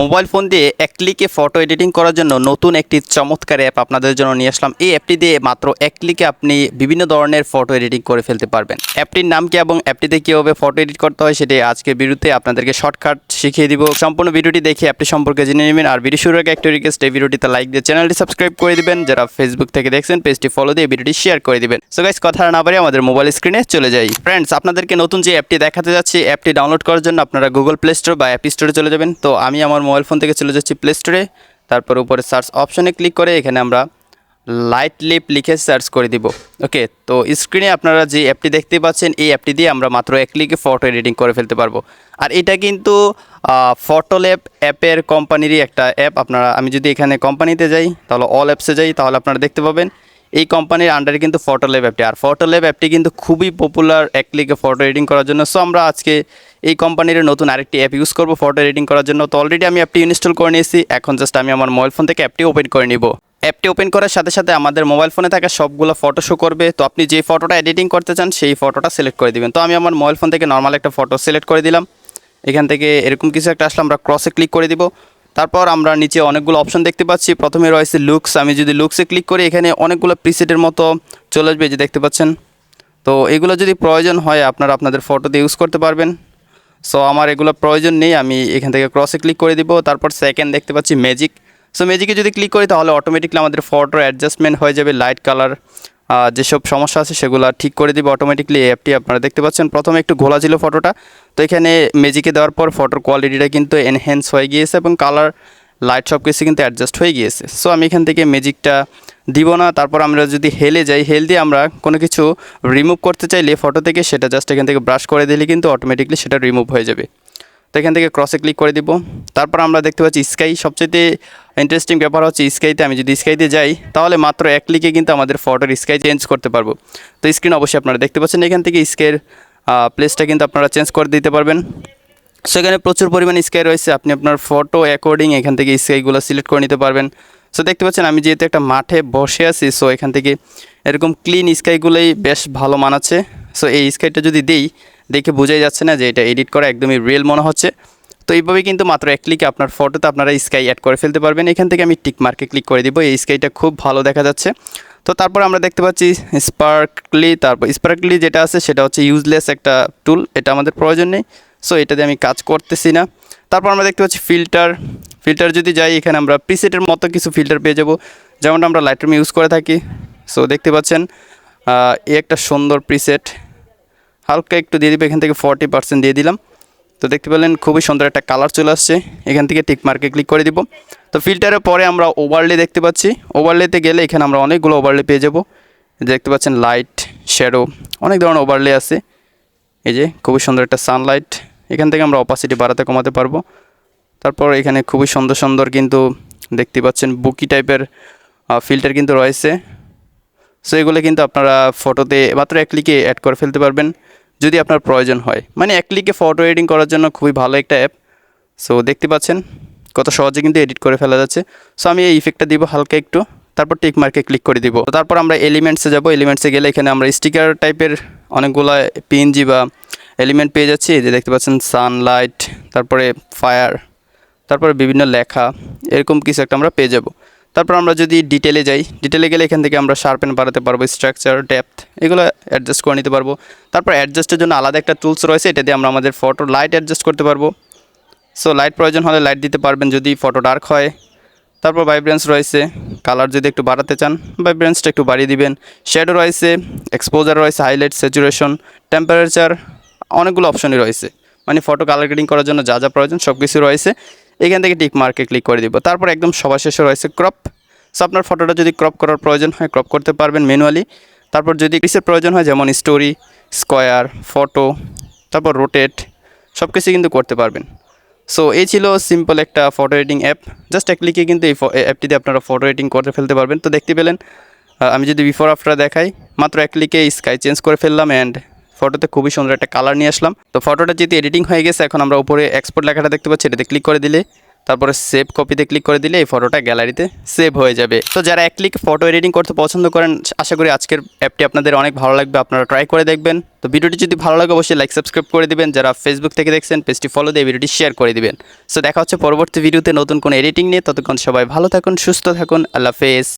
Mobile phone দিয়ে এক ক্লিকে photo editing করার জন্য নতুন একটি চমৎকার অ্যাপ আপনাদের জন্য নিয়ে আসলাম। এই অ্যাপটি দিয়ে মাত্র এক ক্লিকে আপনি বিভিন্ন ধরনের ফটো এডিটিং করে ফেলতে পারবেন। অ্যাপটির নাম কি এবং অ্যাপটিতে কীভাবে ফটো এডিট করতে হয় সেটি আজকের বিরুদ্ধে আপনাদেরকে শর্টকাট শিখিয়ে দিব। সম্পূর্ণ ভিডিওটি দেখে অ্যাপটি সম্পর্কে জেনে নেবেন। আর ভিডিও শুরুর আগে একটা রিকোয়েস্ট এই ভিডিওটিতে লাইক দিয়ে চ্যানেলটি সাবস্ক্রাইব করে দিবেন। যারা ফেসবুক থেকে দেখছেন পেজটি ফলো দিয়ে ভিডিওটি শেয়ার করে দিবেন। সো গাইস কথা না বাড়িয়ে আমাদের মোবাইল স্ক্রিনে চলে যাই। ফ্রেন্ডস আপনাদেরকে নতুন যে অ্যাপটি দেখাতে যাচ্ছি অ্যাপটি ডাউনলোড করার জন্য আপনারা গুগল প্লে স্টোর বা অ্যাপ স্টোরে চলে যাবেন। তো আমি আমার মোবাইল ফোন থেকে চলে যাচ্ছি প্লে স্টোরে তারপর উপরে সার্চ অপশনে ক্লিক করে এখানে আমরা লাইট লিপ লিখে সার্চ করে দিব। ওকে তো স্ক্রিনে আপনারা যে অ্যাপটি দেখতে পাচ্ছেন, এই অ্যাপটি দিয়ে আমরা মাত্র এক ক্লিকে ফটো এডিটিং করে ফেলতে পারব। আর এটা কিন্তু ফটোল্যাব অ্যাপের কোম্পানিরই একটা অ্যাপ আপনারা, আমি যদি এখানে কোম্পানিতে যাই, তাহলে অল অ্যাপসে যাই, তাহলে আপনারা দেখতে পাবেন, এই কোম্পানির আন্ডারে কিন্তু ফটোল্যাব অ্যাপটি আর ফটোল্যাব অ্যাপটি কিন্তু খুবই পপুলার এক ক্লিকে ফটো এডিটিং করার জন্য। সো আমরা আজকে এই কোম্পানির নতুন আরেকটি অ্যাপ ইউজ করব ফটো এডিটিং করার জন্য। তো অলরেডি আমি অ্যাপটি ইনস্টল করে নিয়েছি। এখন জাস্ট আমি আমার মোবাইল ফোন থেকে অ্যাপটি ওপেন করে নিব। অ্যাপটি ওপেন করার সাথে সাথে আমাদের মোবাইল ফোনে থাকা সবগুলো ফটো শো করবে। তো আপনি যে ফটোটা এডিটিং করতে চান, সেই ফটোটা সিলেক্ট করে দিবেন। তো আমি আমার মোবাইল ফোন থেকে নর্মাল একটা ফটো সিলেক্ট করে দিলাম। এখান থেকে এরকম কিছু একটা আসলে আমরা ক্রসে ক্লিক করে দিব। তারপর আমরা নিচে অনেকগুলো অপশন দেখতে পাচ্ছি। প্রথমে রয়েছে লুকস আমি যদি লুকসে ক্লিক করি, এখানে অনেকগুলো প্রিসেটের মতো চলে আসবে যে দেখতে পাচ্ছেন। তো এগুলো যদি প্রয়োজন হয়, আপনারা আপনাদের ফটোতে ইউজ করতে পারবেন। সো আমার এগুলো প্রয়োজন নেই। আমি এখান থেকে ক্রসে ক্লিক করে দিব। তারপর সেকেন্ড দেখতে পাচ্ছি ম্যাজিক সো ম্যাজিকে যদি ক্লিক করি, তাহলে অটোমেটিকলি আমাদের ফটোর অ্যাডজাস্টমেন্ট হয়ে যাবে লাইট কালার যেসব সমস্যা আছে সেগুলো ঠিক করে দিবে অটোমেটিকলি এই অ্যাপটি আপনারা দেখতে পাচ্ছেন। প্রথমে একটু ঘোলা ছিল ফটোটা তো এখানে ম্যাজিকে দেওয়ার পর ফটোর কোয়ালিটিটা কিন্তু এনহ্যান্স হয়ে গিয়েছে এবং কালার লাইট সব কিছু কিন্তু অ্যাডজাস্ট হয়ে গিয়েছে। সো আমি এখান থেকে ম্যাজিকটা দিব না। তারপর আমরা যদি হেলে যাই, হেল দিয়ে আমরা কোনো কিছু রিমুভ করতে চাইলে ফটো থেকে সেটা জাস্ট এখান থেকে ব্রাশ করে দিলে কিন্তু অটোমেটিকলি সেটা রিমুভ হয়ে যাবে। তো এখান থেকে ক্রসে ক্লিক করে দিব। তারপর আমরা দেখতে পাচ্ছি স্কাই সবচেয়ে ইন্টারেস্টিং ব্যাপার হচ্ছে স্কাইতে আমি যদি স্কাইতে যাই, তাহলে মাত্র এক ক্লিকে কিন্তু আমাদের ফটোর স্কাই চেঞ্জ করতে পারব। তো স্ক্রিন অবশ্যই আপনারা দেখতে পাচ্ছেন, এখান থেকে স্কের প্লেসটা কিন্তু আপনারা চেঞ্জ করে দিতে পারবেন। সেখানে প্রচুর পরিমাণে স্কাই রয়েছে, আপনি আপনার ফটো অ্যাকর্ডিং এখান থেকে স্কাইগুলো সিলেক্ট করে নিতে পারবেন। সো দেখতে পাচ্ছেন, আমি যেহেতু একটা মাঠে বসে আছি সো এখান থেকে এরকম ক্লিন স্কাইগুলোই বেশ ভালো মানাচ্ছে। সো এই স্কাইটা যদি দিই দেখে বোঝাই যাচ্ছে না যে এটা এডিট করা একদমই রিয়েল মনে হচ্ছে। তো এইভাবেই কিন্তু মাত্র এক ক্লিকে আপনার ফটোতে আপনারা স্কাই অ্যাড করে ফেলতে পারবেন। এখান থেকে আমি টিক মার্কে ক্লিক করে দিব। এই স্কাইটা খুব ভালো দেখা যাচ্ছে। তো তারপর আমরা দেখতে পাচ্ছি স্পার্কলি তারপর স্পার্কলি যেটা আছে সেটা হচ্ছে ইউজলেস একটা টুল এটা আমাদের প্রয়োজন নেই। সো এটাতে আমি কাজ করতেছি না। তারপর আমরা দেখতে পাচ্ছি ফিল্টার ফিল্টার যদি যাই, এখানে আমরা প্রিসেটের মতো কিছু ফিল্টার পেয়ে যাব। যেমনটা আমরা লাইটরুম ইউজ করে থাকি। সো দেখতে পাচ্ছেন এই একটা সুন্দর প্রিসেট হালকা একটু দিয়ে দিবে, এখান থেকে ফর্টি পার্সেন্ট দিয়ে দিলাম। তো দেখতে পেলেন, খুবই সুন্দর একটা কালার চলে আসছে। এখান থেকে টিক মার্কে ক্লিক করে দিব। তো ফিল্টারের পরে আমরা ওভারলে দেখতে পাচ্ছি। ওভারলেতে গেলে এখানে আমরা অনেকগুলো ওভারলে পেয়ে যাব। দেখতে পাচ্ছেন লাইট শ্যাডো অনেক ধরনের ওভারলে আছে। এই যে, খুবই সুন্দর একটা সানলাইট এখান থেকে আমরা অপাসিটি বাড়াতে কমাতে পারব। তারপর এখানে খুবই সুন্দর সুন্দর কিন্তু দেখতে পাচ্ছেন, বুকি টাইপের ফিল্টার কিন্তু রয়েছে। সো এগুলো কিন্তু আপনারা ফটোতে মাত্র এক ক্লিকে অ্যাড করে ফেলতে পারবেন। যদি আপনার প্রয়োজন হয়। মানে এক ক্লিকে ফটো এডিটিং করার জন্য খুবই ভালো একটা অ্যাপ সো দেখতে পাচ্ছেন, কত সহজে কিন্তু এডিট করে ফেলা যাচ্ছে। সো আমি এই ইফেক্টটা দিব হালকা একটু, তারপর টিক মার্কে ক্লিক করে দিব। তারপর আমরা এলিমেন্টসে যাব। এলিমেন্টসে গেলে এখানে আমরা স্টিকার টাইপের অনেকগুলো পিএনজি বা এলিমেন্ট পেয়ে যাচ্ছি। যে দেখতে পাচ্ছেন সানলাইট তারপরে ফায়ার তারপরে বিভিন্ন লেখা, এরকম কিছু একটা আমরা পেয়ে যাব। তারপর আমরা যদি ডিটেলে যাই ডিটেলে গেলে এখান থেকে আমরা শার্পেন বাড়াতে পারব স্ট্রাকচার ডেপথ এগুলো অ্যাডজাস্ট করে নিতে পারব। তারপর অ্যাডজাস্টের জন্য আলাদা একটা টুলস রয়েছে, এটা দিয়ে আমরা আমাদের ফটো লাইট অ্যাডজাস্ট করতে পারব। সো লাইট প্রয়োজন হলে লাইট দিতে পারবেন যদি ফটো ডার্ক হয়। তারপর ভাইব্রেন্স রয়েছে কালার যদি একটু বাড়াতে চান ভাইব্রেন্সটা একটু বাড়িয়ে দিবেন। শ্যাডো রয়েছে এক্সপোজার রয়েছে হাইলাইট স্যাচুরেশন টেম্পারেচার অনেকগুলো অপশনই রয়েছে। মানে ফটো কালার গ্রেডিং করার জন্য যা যা প্রয়োজন সব কিছু রয়েছে। এখান থেকে টিক মার্কে ক্লিক করে দিব। তারপর একদম সবার শেষে রয়েছে ক্রপ সো আপনার ফটোটা যদি ক্রপ করার প্রয়োজন হয় ক্রপ করতে পারবেন ম্যানুয়ালি তারপর যদি কিসের প্রয়োজন হয়, যেমন স্টোরি স্কোয়ার ফটো তারপর রোটেট সব কিছু কিন্তু করতে পারবেন। সো এই ছিল সিম্পল একটা ফটো এডিটিং অ্যাপ জাস্ট এক ক্লিকে কিন্তু এই অ্যাপটিতে আপনারা ফটো এডিটিং করে ফেলতে পারবেন। তো দেখতে পেলেন আমি যদি বিফোর আফটার দেখাই, মাত্র এক ক্লিকে স্কাই চেঞ্জ করে ফেললাম অ্যান্ড ফটোতে খুবই সুন্দর একটা কালার নিয়ে আসলাম। তো ফটোটা যেহেতু এডিটিং হয়ে গেছে, এখন আমরা উপরে এক্সপোর্ট লেখাটা দেখতে পাচ্ছি, এটাতে ক্লিক করে দিলে, তারপরে সেভ কপিতে ক্লিক করে দিলে এই ফটোটা গ্যালারিতে সেভ হয়ে যাবে। তো যারা এক ক্লিক ফটো এডিটিং করতে পছন্দ করেন, আশা করি আজকের অ্যাপটি আপনাদের অনেক ভালো লাগবে, আপনারা ট্রাই করে দেখবেন। তো ভিডিওটি যদি ভালো লাগে, অবশ্যই লাইক সাবস্ক্রাইব করে দিবেন। যারা ফেসবুক থেকে দেখছেন পেজটি ফলো দিয়ে ভিডিওটি শেয়ার করে দিবেন। সো দেখা হচ্ছে পরবর্তী ভিডিওতে নতুন কোনো এডিটিং নিয়ে, ততক্ষণ সবাই ভালো থাকুন, সুস্থ থাকুন, আল্লাহ হাফেজ।